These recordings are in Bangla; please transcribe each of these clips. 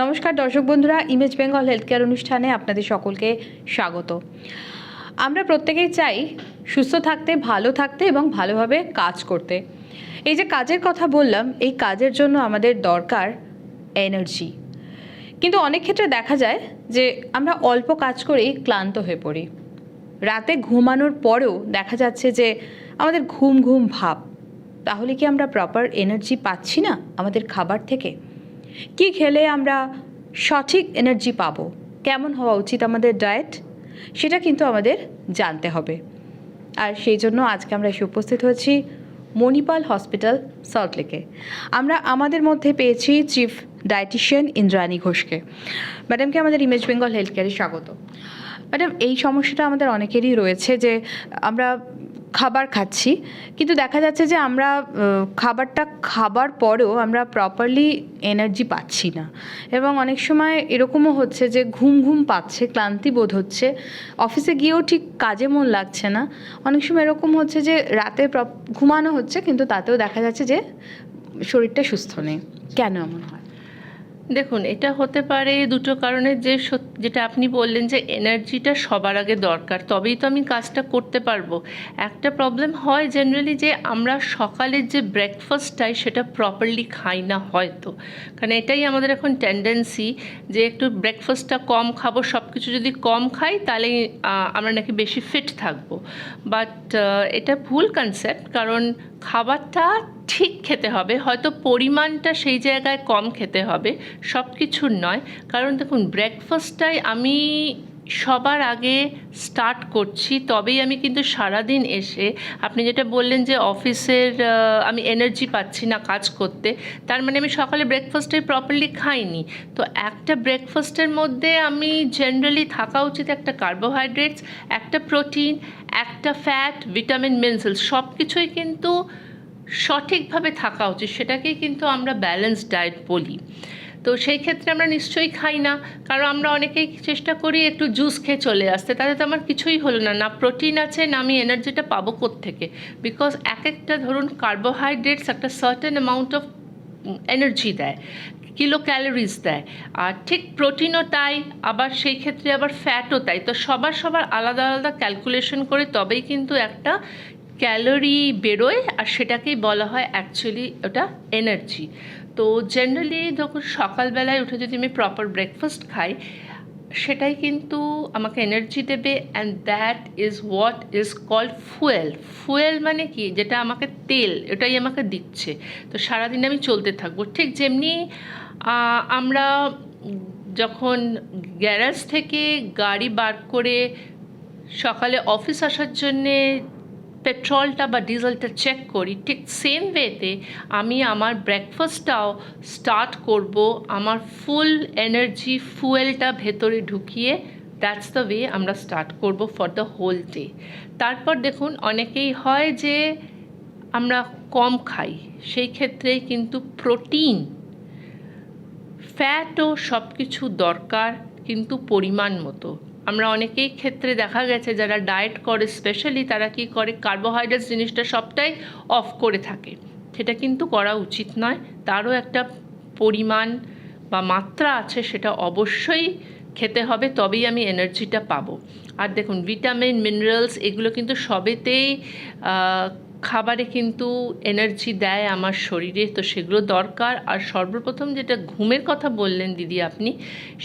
নমস্কার দর্শক বন্ধুরা ইমেজ বেঙ্গল হেলথ কেয়ার অনুষ্ঠানে আপনাদের সকলকে স্বাগত। আমরা প্রত্যেকেই চাই সুস্থ থাকতে, ভালো থাকতে এবং ভালোভাবে কাজ করতে। এই যে কাজের কথা বললাম, এই কাজের জন্য আমাদের দরকার এনার্জি কিন্তু অনেক ক্ষেত্রে দেখা যায় যে আমরা অল্প কাজ করেই ক্লান্ত হয়ে পড়ি। রাতে ঘুমানোর পরেও দেখা যাচ্ছে যে আমাদের ঘুম ঘুম ভাব। তাহলে কি আমরা প্রপার এনার্জি পাচ্ছি না আমাদের খাবার থেকে? কি খেলে আমরা সঠিক এনার্জি পাব? কেমন হওয়া উচিত আমাদের ডায়েট সেটা কিন্তু আমাদের জানতে হবে। আর সেই জন্য আজকে আমরা এসে উপস্থিত হয়েছি মণিপাল হসপিটাল সল্টলেকে আমরা আমাদের মধ্যে পেয়েছি চিফ ডায়েটিশিয়ান ইন্দ্রাণী ঘোষকে। ম্যাডামকে আমাদের ইমেজ বেঙ্গল হেলথ কেয়ারে স্বাগত। ম্যাডাম এই সমস্যাটা আমাদের অনেকেরই রয়েছে যে আমরা খাবার খাচ্ছি। কিন্তু দেখা যাচ্ছে যে আমরা খাবারটা খাবার পরেও আমরা প্রপারলি এনার্জি পাচ্ছি না। এবং অনেক সময় এরকমও হচ্ছে যে ঘুম ঘুম পাচ্ছে, ক্লান্তি বোধ হচ্ছে। অফিসে গিয়েও ঠিক কাজে মন লাগছে না। অনেক সময় এরকম হচ্ছে যে রাতে ঘুমানো হচ্ছে, কিন্তু তাতেও দেখা যাচ্ছে যে শরীরটা সুস্থ নেই। কেন এমন হয়? দেখুন, এটা হতে পারে দুটো কারণে যে যেটা আপনি বললেন যে এনার্জিটা সবার আগে দরকার, তবেই তো আমি কাজটা করতে পারব। একটা প্রবলেম হয় জেনারেলি যে আমরা সকালের যে ব্রেকফাস্টটাই সেটা প্রপারলি খাই না হয়তো। কারণ এটাই আমাদের এখন টেন্ডেন্সি যে একটু ব্রেকফাস্টটা কম খাব সব কিছু যদি কম খাই তাহলে আমরা নাকি বেশি ফিট থাকব। বাট এটা ভুল কনসেপ্ট কারণ খাবারটা ঠিক খেতে হবে, হয়তো পরিমাণটা সেই জায়গায় কম খেতে হবে সব কিছুর নয়। কারণ দেখুন ব্রেকফাস্টটাই আমি সবার আগে স্টার্ট করছি, তবেই আমি কিন্তু সারাদিন এসে, আপনি যেটা বললেন যে অফিসের আমি এনার্জি পাচ্ছি না কাজ করতে, তার মানে আমি সকালে ব্রেকফাস্টে প্রপারলি খাইনি। তো একটা ব্রেকফাস্টের মধ্যে আমি জেনারেলি থাকা উচিত একটা কার্বোহাইড্রেটস একটা প্রোটিন একটা ফ্যাট ভিটামিন মিনারেলস সব কিছুই কিন্তু সঠিকভাবে থাকা উচিত, সেটাকেই কিন্তু আমরা ব্যালেন্স ডায়েট বলি। তো সেই ক্ষেত্রে আমরা নিশ্চয়ই খাই না। কারণ আমরা অনেকেই চেষ্টা করি একটু জুস খেয়ে চলে আসতে। তাতে তো আমার কিছুই হলো না। না প্রোটিন আছে, না আমি এনার্জিটা পাবো থেকে বিকজ এক একটা ধরুন কার্বোহাইড্রেটস একটা সার্টেন অ্যামাউন্ট অফ এনার্জি দেয় কিলো ক্যালোরিজ দেয়। আর ঠিক প্রোটিনও তাই, আবার সেই ক্ষেত্রে আবার ফ্যাটও তাই। তো সবার সবার আলাদা আলাদা ক্যালকুলেশন করে তবেই কিন্তু একটা ক্যালোরি বেরোয় আর সেটাকেই বলা হয় অ্যাকচুয়ালি ওটা এনার্জি তো জেনারেলি যখন সকালবেলায় উঠে যদি আমি প্রপার ব্রেকফাস্ট খাই, সেটাই কিন্তু আমাকে এনার্জি দেবে and that is what is called fuel fuel মানে কি? যেটা আমাকে তেল এটাই আমাকে দিচ্ছে। তো সারাদিন আমি চলতে থাকব। ঠিক যেমনি আমরা যখন গ্যারেজ থেকে গাড়ি বার করে সকালে অফিস আসার জন্যে পেট্রোলটা বা ডিজেলটা চেক করি, ঠিক সেম ওয়েতে আমি আমার ব্রেকফাস্টটাও স্টার্ট করব, আমার ফুল এনার্জি ফুয়েলটা ভেতরে ঢুকিয়ে দ্যাটস দ্য ওয়ে আমরা স্টার্ট করব ফর দ্য হোল ডে তারপর দেখুন, অনেকেই হয় যে আমরা কম খাই, সেই ক্ষেত্রে কিন্তু প্রোটিন ফ্যাটও সব কিছু দরকার, কিন্তু পরিমাণ মতো। আমরা অনেকেই ক্ষেত্রে দেখা গেছে যারা ডায়েট করে স্পেশালি তারা কি করে কার্বোহাইড্রেটস জিনিসটা সবটাই অফ করে থাকে। সেটা কিন্তু করা উচিত নয়। তারও একটা পরিমাণ বা মাত্রা আছে, সেটা অবশ্যই খেতে হবে, তবেই আমি এনার্জিটা পাবো। আর দেখুন ভিটামিন মিনারেলস এগুলো কিন্তু সবেতেই খাবারে কিন্তু এনার্জি দেয় আমার শরীরে, তো সেগুলো দরকার। আর সর্বপ্রথম যেটা ঘুমের কথা বললেন দিদি আপনি,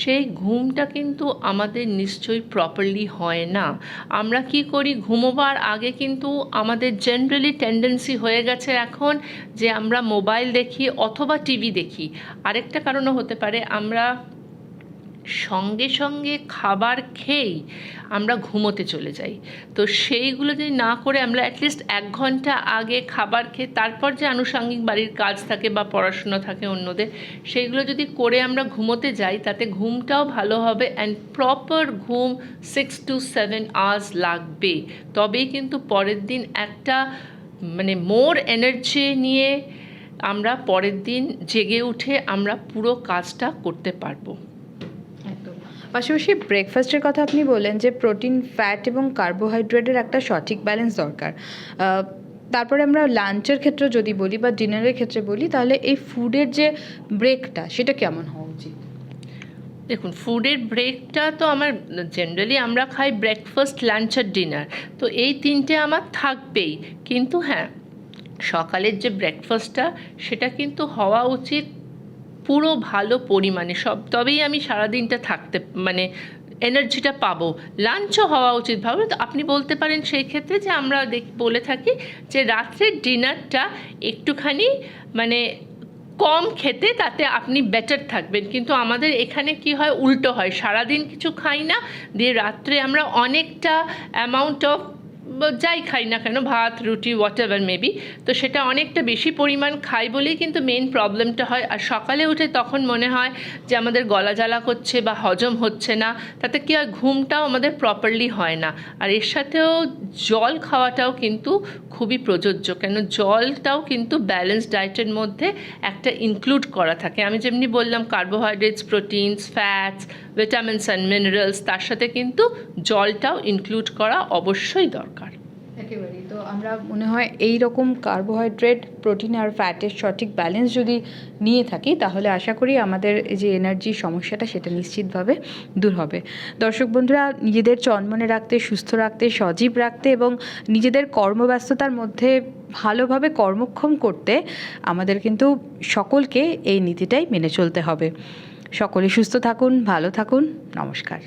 সেই ঘুমটা কিন্তু আমাদের নিশ্চয়ই প্রপারলি হয় না। আমরা কি করি, ঘুমোবার আগে কিন্তু আমাদের জেনারেলি টেন্ডেন্সি হয়ে গেছে এখন যে আমরা মোবাইল দেখি অথবা টিভি দেখি। আরেকটা কারণও হতে পারে, আমরা সঙ্গে সঙ্গে খাবার খেয়েই আমরা ঘুমোতে চলে যাই। তো সেইগুলো যদি না করে আমরা অ্যাটলিস্ট এক ঘণ্টা আগে খাবার খেয়ে তারপর যে আনুষঙ্গিক বাড়ির কাজ থাকে বা পড়াশুনো থাকে অন্যদের, সেইগুলো যদি করে আমরা ঘুমোতে যাই, তাতে ঘুমটাও ভালো হবে অ্যান্ড প্রপার ঘুম সিক্স টু সেভেন আওয়ার্স লাগবে। তবেই কিন্তু পরের দিন একটা মানে মোর এনার্জি নিয়ে আমরা পরের দিন জেগে উঠে আমরা পুরো কাজটা করতে পারব। পাশাপাশি ব্রেকফাস্টের কথা আপনি বললেন যে প্রোটিন ফ্যাট এবং কার্বোহাইড্রেটের একটা সঠিক ব্যালেন্স দরকার। তারপরে আমরা লাঞ্চের ক্ষেত্রে যদি বলি বা ডিনারের ক্ষেত্রে বলি, তাহলে এই ফুডের যে ব্রেকটা সেটা কেমন হওয়া উচিত? দেখুন ফুডের ব্রেকটা তো আমার জেনারেলি আমরা খাই ব্রেকফাস্ট লাঞ্চ আর ডিনার তো এই তিনটে আমার থাকবেই। কিন্তু হ্যাঁ সকালের যে ব্রেকফাস্টটা সেটা কিন্তু হওয়া উচিত পুরো ভালো পরিমাণে, সব, তবেই আমি সারাদিনটা থাকতে মানে এনার্জিটা পাবো। লাঞ্চও হওয়া উচিত ভাবে, তো আপনি বলতে পারেন সেই ক্ষেত্রে যে আমরা দেখ, বলে থাকি যে রাত্রের ডিনারটা একটুখানি মানে কম খেতে তাতে আপনি বেটার থাকবেন। কিন্তু আমাদের এখানে কি হয়, উল্টো হয়। সারাদিন কিছু খাই না, দিয়ে রাত্রে আমরা অনেকটা অ্যামাউন্ট অফ যাই খাই না কেন, ভাত, রুটি হোয়াট এভার মেবি তো সেটা অনেকটা বেশি পরিমাণ খাই বলেই কিন্তু মেন প্রবলেমটা হয়। আর সকালে উঠে তখন মনে হয় যে আমাদের গলা জ্বালা করছে বা হজম হচ্ছে না, তাতে কি হয়, ঘুমটাও আমাদের প্রপারলি হয় না। আর এর সাথেও জল খাওয়াটাও কিন্তু খুবই প্রযোজ্য, কেন জলটাও কিন্তু ব্যালেন্স ডায়েটের মধ্যে একটা ইনক্লুড করা থাকে। আমি যেমনি বললাম carbohydrates proteins fats vitamins and minerals তার সাথে কিন্তু জলটাও ইনক্লুড করা অবশ্যই দরকার। একেবারেই। তো আমরা মনে হয় এই রকম কার্বোহাইড্রেট প্রোটিন আর ফ্যাটের সঠিক ব্যালেন্স যদি নিয়ে থাকি, তাহলে আশা করি আমাদের যে এনার্জির সমস্যাটা সেটা নিশ্চিতভাবে দূর হবে। দর্শক বন্ধুরা, নিজেদের চনমনে রাখতে, সুস্থ রাখতে, সজীব রাখতে এবং নিজেদের কর্মব্যস্ততার মধ্যে ভালোভাবে কর্মক্ষম করতে আমাদের কিন্তু সকলকে এই নীতিটাই মেনে চলতে হবে। সকলে সুস্থ থাকুন, ভালো থাকুন, নমস্কার।